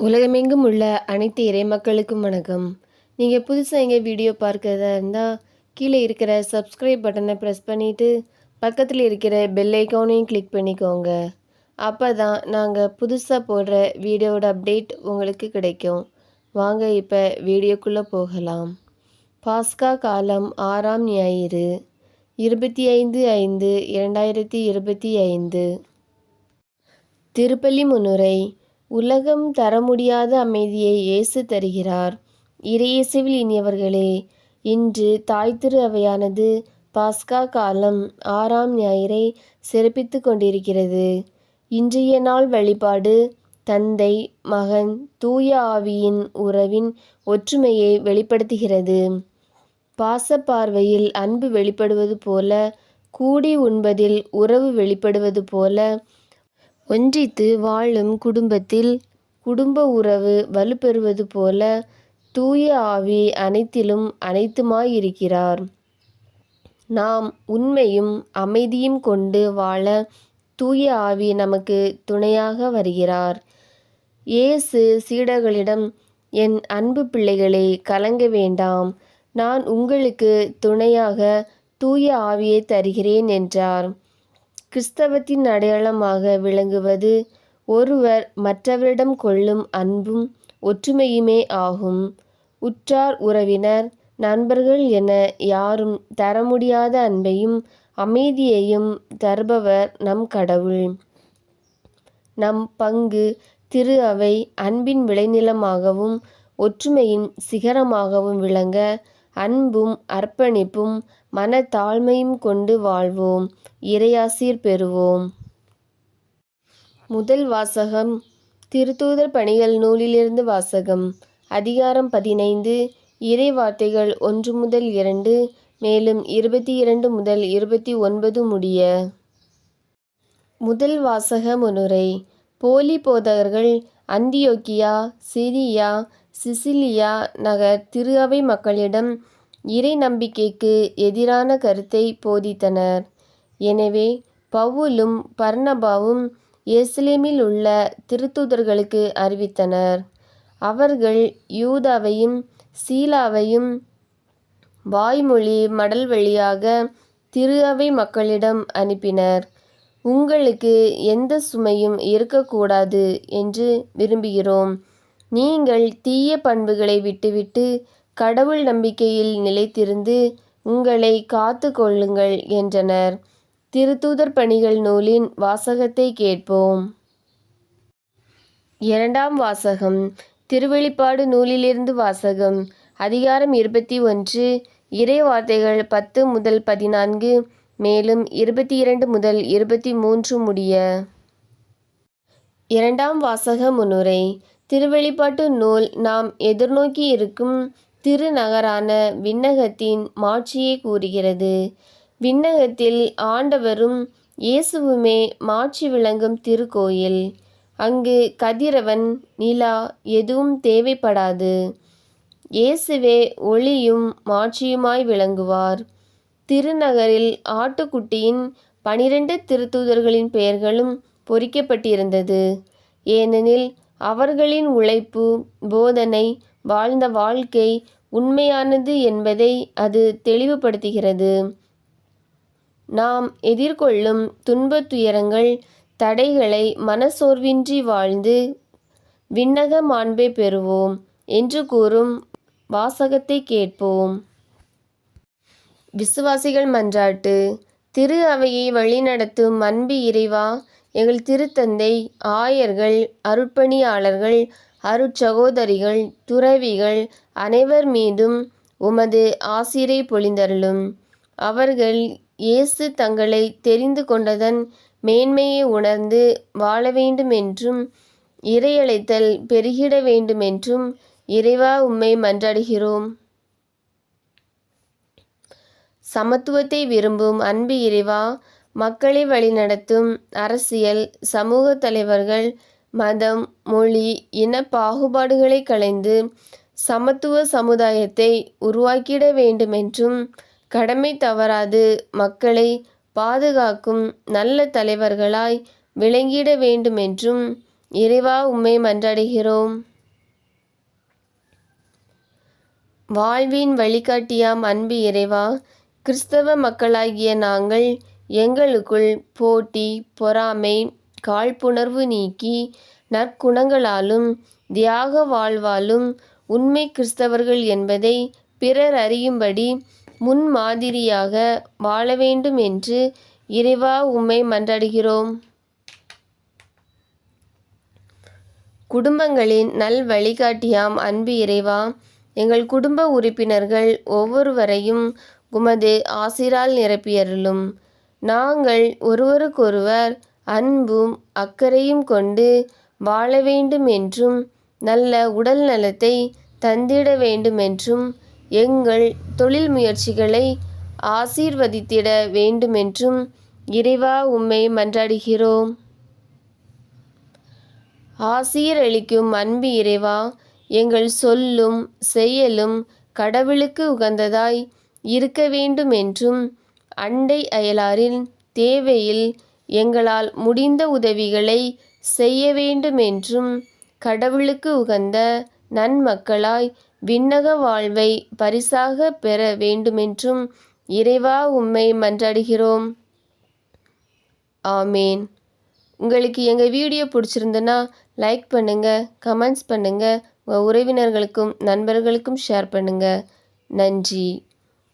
உலகமெங்கும் உள்ள அனைத்து இறை மக்களுக்கும் வணக்கம். நீங்கள் புதுசாக எங்கள் வீடியோ பார்க்கறதா இருந்தால் கீழே இருக்கிற சப்ஸ்கிரைப் பட்டனை ப்ரெஸ் பண்ணிவிட்டு பக்கத்தில் இருக்கிற பெல் ஐக்கானையும் கிளிக் பண்ணிக்கோங்க. அப்போ தான் நாங்கள் புதுசாக போடுற வீடியோவோட அப்டேட் உங்களுக்கு கிடைக்கும். வாங்க இப்போ வீடியோக்குள்ளே போகலாம். பாஸ்கா காலம் ஆறாம் ஞாயிறு இருபத்தி ஐந்து ஐந்து இரண்டாயிரத்தி இருபத்தி ஐந்து. திருப்பள்ளி முன்னுரை உலகம் தர முடியாத அமைதியை இயேசு தருகிறார். இறையேசுவில் இனியவர்களே இன்று தாய் திரு அவையானது பாஸ்கா காலம் ஆறாம் ஞாயிறை சிறப்பித்து கொண்டிருக்கிறது. இன்றைய நாள் வழிபாடு தந்தை மகன் தூய ஆவியின் உறவின் ஒற்றுமையை வெளிப்படுத்துகிறது. பாசப்பார்வையில் அன்பு வெளிப்படுவது போல கூடி உண்பதில் உறவு வெளிப்படுவது போல ஒன்றித்து வாழும் குடும்பத்தில் குடும்ப உறவு வலுப்பெறுவது போல தூய ஆவி அனைத்திலும் அனைத்துமாயிருக்கிறார். நாம் உண்மையும் அமைதியும் கொண்டு வாழ தூய ஆவி நமக்கு துணையாக வருகிறார். இயேசு சீடர்களிடம் என் அன்பு பிள்ளைகளை கலங்க வேண்டாம். நான் உங்களுக்கு துணையாக தூய ஆவியை தருகிறேன் என்றார். கிறிஸ்தவத்தின் அடையாளமாக விளங்குவது ஒருவர் மற்றவரிடம் கொள்ளும் அன்பும் ஒற்றுமையுமே ஆகும். உற்றார் உறவினர் நண்பர்கள் என யாரும் தர முடியாத அன்பையும் அமைதியையும் தருபவர் நம் கடவுள். நம் பங்கு திரு அவை அன்பின் விளைநிலமாகவும் ஒற்றுமையின் சிகரமாகவும் விளங்க அன்பும் அர்ப்பணிப்பும் மனத்தாழ்மையும் கொண்டு வாழ்வோம். இறையாசீர் பெறுவோம். முதல் வாசகம் திருத்தூதர் பணிகள் நூலிலிருந்து வாசகம். அதிகாரம் பதினைந்து இறை வார்த்தைகள் ஒன்று முதல் இரண்டு மேலும் இருபத்தி இரண்டு முதல் இருபத்தி ஒன்பது முடிய. முதல் வாசக முன்னுரை போலி போதகர்கள் அந்தியோக்கியா சிரியா சிசிலியா நகர் திரு அவை மக்களிடம் இறை நம்பிக்கைக்கு எதிரான கருத்தை போதித்தனர். எனவே பவுலும் பர்ணபாவும் எருசலேமில் உள்ள திருத்தூதர்களுக்கு அறிவித்தனர். அவர்கள் யூதாவையும் சீலாவையும் வாய்மொழி மடல் வழியாக திரு அவை மக்களிடம் அனுப்பினர். உங்களுக்கு எந்த சுமையும் இருக்கக்கூடாது என்று விரும்புகிறோம். நீங்கள் தீய பண்புகளை விட்டுவிட்டு கடவுள் நம்பிக்கையில் நிலைத்திருந்து உங்களை காத்து கொள்ளுங்கள் என்றனர். திருத்தூதர் பணிகள் நூலின் வாசகத்தை கேட்போம். இரண்டாம் வாசகம். திருவெளிப்பாடு நூலிலிருந்து வாசகம். அதிகாரம் இருபத்தி ஒன்று. இறை வார்த்தைகள் பத்து முதல் பதினான்கு மேலும் இருபத்தி இரண்டு முதல் இருபத்தி மூன்று முடிய. இரண்டாம் வாசக முன்னுரை திருவெளிப்பாட்டு நூல் நாம் எதிர்நோக்கி இருக்கும் திருநகரான விண்ணகத்தின் மாட்சியை கூறுகிறது. விண்ணகத்தில் ஆண்டவரும் இயேசுவுமே மாட்சி விளங்கும் திருக்கோயில். அங்கு கதிரவன் நிலா எதுவும் தேவைப்படாது. இயேசுவே ஒளியும் மாட்சியுமாய் விளங்குவார். திருநகரில் ஆட்டுக்குட்டியின் பனிரெண்டு திருத்தூதர்களின் பெயர்களும் பொறிக்கப்பட்டிருந்தது. ஏனெனில் அவர்களின் உழைப்பு போதனை வாழ்ந்த வாழ்க்கை உண்மையானது என்பதை அது தெளிவுபடுத்துகிறது. நாம் எதிர்கொள்ளும் துன்பத் துயரங்கள் தடைகளை மனசோர்வின்றி வாழ்ந்து விண்ணக மாண்பை பெறுவோம் என்று கூறும் வாசகத்தை கேட்போம். விசுவாசிகள் மன்றாட்டு திரு அவையை வழிநடத்தும் அன்பு இறைவா எங்கள் திருத்தந்தை ஆயர்கள் அருட்பணியாளர்கள் அருட்சகோதரிகள் துறவிகள் அனைவர் மீதும் உமது ஆசிரை பொழிந்தருளும். அவர்கள் இயேசு தங்களை தெரிந்து கொண்டதன் மேன்மையை உணர்ந்து வாழ வேண்டுமென்றும் இறையழைத்தல் பெருகிட வேண்டுமென்றும் இறைவா உம்மை மன்றாடுகிறோம். சமத்துவத்தை விரும்பும் அன்பு இறைவா மக்களை வழிநடத்தும் அரசியல் சமூக தலைவர்கள் மதம் மொழி இன பாகுபாடுகளை களைந்து சமத்துவ சமுதாயத்தை உருவாக்கிட வேண்டுமென்றும் கடமை தவறாது மக்களை பாதுகாக்கும் நல்ல தலைவர்களாய் விளங்கிட வேண்டுமென்றும் இறைவா உம்மை மன்றாடுகிறோம். வாழ்வின் வழிகாட்டியாம் அன்பு இறைவா கிறிஸ்தவ மக்களாகிய நாங்கள் எங்களுக்குள் போட்டி பொறாமை காழ்ப்புணர்வு நீக்கி நற்குணங்களாலும் தியாக வாழ்வாலும் உண்மை கிறிஸ்தவர்கள் என்பதை பிறர் அறியும்படி முன்மாதிரியாக வாழ வேண்டும் என்று இறைவா உம்மை மன்றாடுகிறோம். குடும்பங்களின் நல் வழிகாட்டியாம் அன்பு இறைவா எங்கள் குடும்ப உறுப்பினர்கள் ஒவ்வொருவரையும் உமது ஆசிரால் நிரப்பியருளும். நாங்கள் ஒருவருக்கொருவர் அன்பும் அக்கறையும் கொண்டு வாழ வேண்டும் என்றும் நல்ல உடல் நலத்தை தந்திட வேண்டுமென்றும் எங்கள் தொழில் முயற்சிகளை ஆசீர்வதித்திட வேண்டுமென்றும் இறைவா உம்மை மன்றாடுகிறோம். ஆசீரளிக்கும் அன்பு இறைவா எங்கள் சொல்லும் செயலும் கடவுளுக்கு உகந்ததாய் இருக்க வேண்டும் என்றும் அண்டை அயலாரின் தேவையில் எங்களால் முடிந்த உதவிகளை செய்ய வேண்டும் என்றும் கடவுளுக்கு உகந்த நன்மக்களாய் விண்ணக வாழ்வை பரிசாக பெற வேண்டுமென்றும் இறைவா உம்மை மன்றாடுகிறோம். ஆமேன். உங்களுக்கு எங்கள் வீடியோ பிடிச்சிருந்துன்னா லைக் பண்ணுங்கள் கமெண்ட்ஸ் பண்ணுங்கள் உங்கள் உறவினர்களுக்கும் நண்பர்களுக்கும் ஷேர் பண்ணுங்கள் நன்றி.